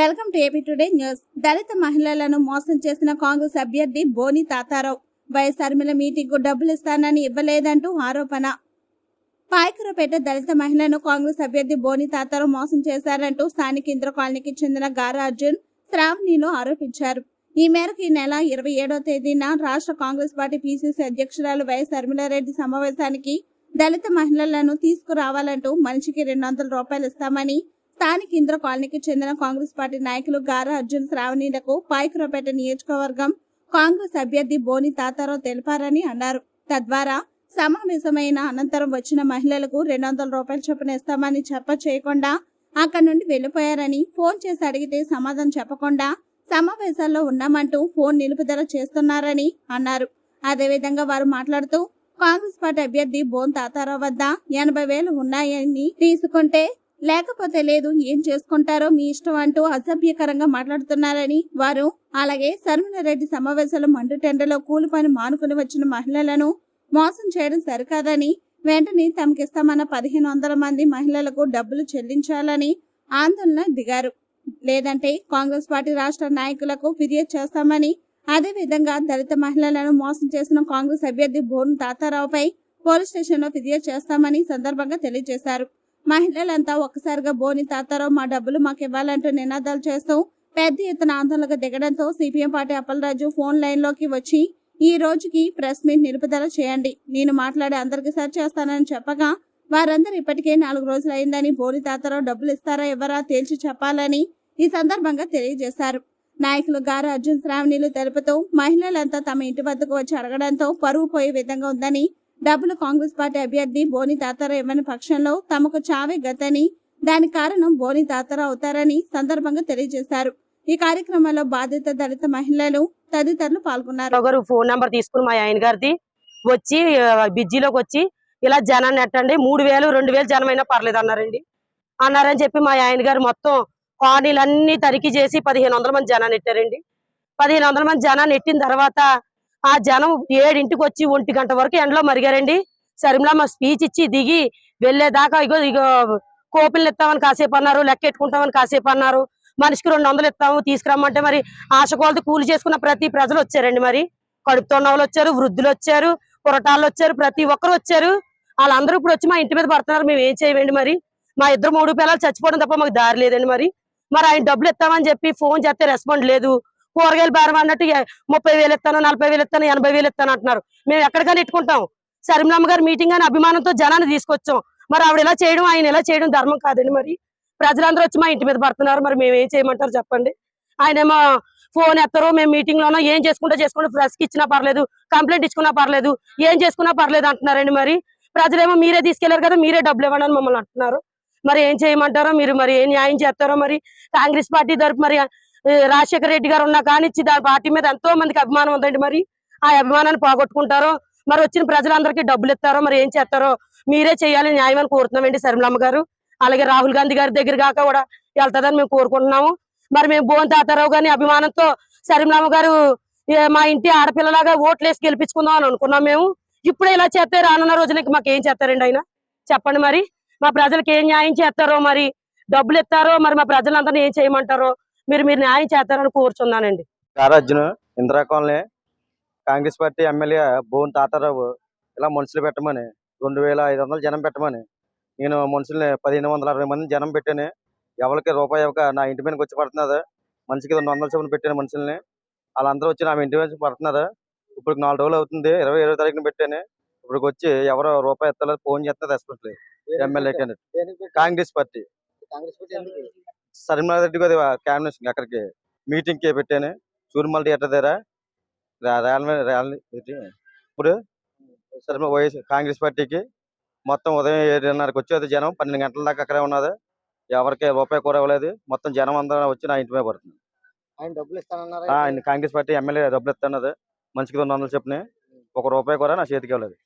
Welcome to AP today news. దళిత మహిళలను మోసం చేసిన కాంగ్రెస్ అభ్యర్థి బోని తాతారావు. వైఎస్ఆర్ మిల మీటింగ్కు డబ్బులు ఇస్తానని ఇవ్వలేదంటూ ఆరోపణ. పాయకరపేట దళిత మహిళను కాంగ్రెస్ అభ్యర్థి బోని తాతారావు మోసం చేశారంటూ స్థానిక ఇంద్ర కాలనీకి చెందిన గారా అర్జున్ శ్రావణిలో ఆరోపించారు. ఈ మేరకు ఈ నెల ఇరవై ఏడో తేదీన రాష్ట్ర కాంగ్రెస్ పార్టీ పీసీసీ అధ్యక్షురాలు వైఎస్ అర్మిలారెడ్డి సమావేశానికి దళిత మహిళలను తీసుకురావాలంటూ మనిషికి రెండు వందల రూపాయలు ఇస్తామని స్థానిక ఇంద్ర కాలనీకి చెందిన కాంగ్రెస్ పార్టీ నాయకులు గారా అర్జున్ శ్రావణిలకు పాయకురపేట నియోజకవర్గం కాంగ్రెస్ అభ్యర్థి బోని తాతారావు తెలిపారని అన్నారు. తద్వారా సమావేశమైన అనంతరం వచ్చిన మహిళలకు రెండు వందల రూపాయల చొప్పున ఇస్తామని చెప్ప చేయకుండా అక్కడి నుండి వెళ్ళిపోయారని ఫోన్ చేసి అడిగితే సమాధానం చెప్పకుండా సమావేశాల్లో ఉన్నామంటూ ఫోన్ నిలుపుదల చేస్తున్నారని అన్నారు. అదేవిధంగా వారు మాట్లాడుతూ కాంగ్రెస్ పార్టీ అభ్యర్థి బోన్ తాతారావు వద్ద ఎనభై వేలు ఉన్నాయని తీసుకుంటే లేకపోతే లేదు ఏం చేసుకుంటారో మీ ఇష్టం అంటూ అసభ్యకరంగా మాట్లాడుతున్నారని వారు అలాగే రెడ్డి సమావేశంలో మండు టెండలో కూలి పని మానుకుని వచ్చిన మహిళలను మోసం చేయడం సరికాదని వెంటనే తమకిస్తామన్న పదిహేను వందల మంది మహిళలకు డబ్బులు చెల్లించాలని ఆందోళన దిగారు. లేదంటే కాంగ్రెస్ పార్టీ రాష్ట్ర నాయకులకు ఫిర్యాదు చేస్తామని అదేవిధంగా దళిత మహిళలను మోసం చేసిన కాంగ్రెస్ అభ్యర్థి బోర్ను తాతారావుపై పోలీస్ స్టేషన్లో ఫిర్యాదు చేస్తామని సందర్భంగా తెలియజేశారు. మహిళలంతా ఒక్కసారిగా బోని తాతారావు మా డబ్బులు మాకు ఇవ్వాలంటూ నినాదాలు చేస్తూ పెద్ద ఎత్తున ఆందోళనకు దిగడంతో సిపిఎం పార్టీ అప్పలరాజు ఫోన్ లైన్లోకి వచ్చి ఈ రోజుకి ప్రెస్ మీట్ నిలుపుదల చేయండి. నేను మాట్లాడి అందరికి సరి చేస్తానని చెప్పగా వారందరూ ఇప్పటికే నాలుగు రోజులు అయిందని బోని తాతారావు డబ్బులు ఇస్తారా ఎవరా తేల్చి చెప్పాలని ఈ సందర్భంగా తెలియజేశారు. నాయకులు గారు అర్జున్ శ్రావణిలు తెలుపుతూ మహిళలంతా తమ ఇంటి వద్దకు వచ్చి అడగడంతో పరువు పోయే విధంగా ఉందని డబ్బులు కాంగ్రెస్ పార్టీ అభ్యర్థి బోని తాతారావు ఇవ్వని పక్షంలో తమకు చావే గతని దానికి కారణం బోని తాతారావు అవుతారని సందర్భంగా తెలియజేశారు. ఈ కార్యక్రమంలో బాధిత దళిత మహిళలు తదితరులు పాల్గొన్నారు. ఒకరు ఫోన్ నెంబర్ తీసుకుని మా ఆయన గారిది వచ్చి బిజ్జీలోకి వచ్చి ఇలా జనాన్ని ఎట్టండి మూడు వేలు రెండు వేలు జనం అయినా పర్లేదు అన్నారండి. అన్నారని చెప్పి మా ఆయన గారు మొత్తం కాలనీలన్నీ తనిఖీ చేసి పదిహేను వందల మంది జనాన్ని ఎట్టారండి పదిహేను వందల మంది జనాన్ని ఎట్టిన తర్వాత ఆ జనం ఏడింటికి వచ్చి ఒంటి గంట వరకు ఎండలో మరిగారండి. సరిమలా మా స్పీచ్ ఇచ్చి దిగి వెళ్ళేదాకా ఇగో ఇగో కోపిల్ని ఇస్తామని కాసేపు అన్నారు లెక్క ఎట్టుకుంటామని కాసేపు అన్నారు. మనిషికి రెండు వందలు ఇస్తాము తీసుకురమ్మంటే మరి ఆశ కూలి చేసుకున్న ప్రతి ప్రజలు వచ్చారండి మరి. కడుపుతో ఉన్న వాళ్ళు వచ్చారు వృద్ధులు వచ్చారు పురటాలు వచ్చారు ప్రతి ఒక్కరు వచ్చారు. వాళ్ళందరూ ఇప్పుడు వచ్చి మా ఇంటి మీద పడుతున్నారు మేము ఏం చేయమండి మరి? మా ఇద్దరు మూడు పిల్లలు చచ్చిపోవడం తప్ప మాకు దారి లేదండి మరి. మరి ఆయన డబ్బులు ఇస్తామని చెప్పి ఫోన్ చేస్తే రెస్పాండ్ లేదు. కూరగాయలు భారం అన్నట్టు ముప్పై వేలు ఇస్తాను నలభై వేలు ఇస్తాను ఎనభై వేలు ఇస్తాను అంటున్నారు. మేము ఎక్కడికైనా ఇట్టుకుంటాం. సరిమలమ్మ గారి మీటింగ్ అని అభిమానంతో జనాన్ని తీసుకొచ్చాం. మరి ఆవిడ ఇలా చేయడం ఆయన ఇలా చేయడం ధర్మం కాదండి మరి. ప్రజలందరూ వచ్చి మా ఇంటి మీద పడుతున్నారు. మరి మేము ఏం చేయమంటారు చెప్పండి? ఆయనేమో ఫోన్ ఎత్తారో మేము మీటింగ్ లోనో ఏం చేసుకుంటా చేసుకుంటే ప్రెస్కి ఇచ్చినా పర్లేదు కంప్లైంట్ ఇచ్చుకున్నా పర్లేదు ఏం చేసుకున్నా పర్లేదు అంటున్నారండి మరి. ప్రజలేమో మీరే తీసుకెళ్ళారు కదా మీరే డబ్బులు ఇవ్వండి మమ్మల్ని అంటున్నారు. మరి ఏం చేయమంటారో మీరు మరి ఏం న్యాయం చేస్తారో మరి. కాంగ్రెస్ పార్టీ తరపు మరి రాజశేఖర రెడ్డి గారు ఉన్న కానిచ్చి దాని పార్టీ మీద ఎంతో మందికి అభిమానం ఉందండి మరి. ఆ అభిమానాన్ని పోగొట్టుకుంటారో మరి వచ్చిన ప్రజలందరికీ డబ్బులు ఇస్తారో మరి ఏం చేస్తారో మీరే చేయాలి న్యాయం కోరుతున్నామండి శర్మలమ్మ గారు. అలాగే రాహుల్ గాంధీ గారి దగ్గర కాక కూడా వెళ్తుందని మేము కోరుకుంటున్నాము. మరి మేము భువన్ తాతారావు గారిని అభిమానంతో శర్మలమ్మ గారు మా ఇంటి ఆడపిల్లలాగా ఓట్లేసి గెలిపించుకుందాం అని అనుకున్నాం మేము. ఇప్పుడే ఇలా చేస్తే రానున్న రోజులకి మాకు ఏం చేస్తారండి ఆయన? చెప్పండి మరి. మా ప్రజలకు ఏం న్యాయం చేస్తారో మరి? డబ్బులు ఇస్తారో మరి మా ప్రజలందరినీ ఏం చేయమంటారో? మీరు మీరు న్యాయం చేస్తారని కోరుచున్నానండి. కారార్జున్ Indira colony Congress party MLA Bhuvan Tatarao ఇలా మనుషులు పెట్టమని రెండు వేల ఐదు వందలు జనం పెట్టమని నేను మనుషుల్ని పదిహేను వందల అరవై మంది జనం పెట్టాను. ఎవరికి రూపాయి ఇవ్వక నా ఇంటి మీదకి వచ్చి పడుతున్నది మనిషికి రెండు వందల చొప్పున పెట్టాను మనుషుల్ని. వాళ్ళందరూ వచ్చి నా ఇంటి మీద పడుతున్నారు. ఇప్పుడు నాలుగు రోజులు అవుతుంది. ఇరవై ఏడో తారీఖున పెట్టాను. ఇప్పుడు వచ్చి ఎవరో రూపాయి ఎత్తలేదు ఫోన్ చేస్తే రెస్పాన్స్ లేదు. MLA Congress party. సరిమల రెడ్డి గారి క్యాబినెట్ అక్కడికి మీటింగ్కి పెట్టాను. సూర్యమల థియేటర్ దగ్గర ర్యాలీ ర్యాలీ? ఇప్పుడు సరిమ వైఎస్ కాంగ్రెస్ పార్టీకి మొత్తం ఉదయం ఏడున్నరకు వచ్చేది జనం. పన్నెండు గంటల దాకా అక్కడే ఉన్నది. ఎవరికి రూపాయి కూడా ఇవ్వలేదు. మొత్తం జనం అందరూ వచ్చి నా ఇంటి మీద పడుతుంది ఆయన డబ్బులు ఇస్తానన్నారా ఆయన కాంగ్రెస్ పార్టీ ఎమ్మెల్యే డబ్బులు ఇస్తున్నది మనిషికి రెండు వందలు చెప్పిన. ఒక రూపాయి కూడా నా చేతికి ఇవ్వలేదు.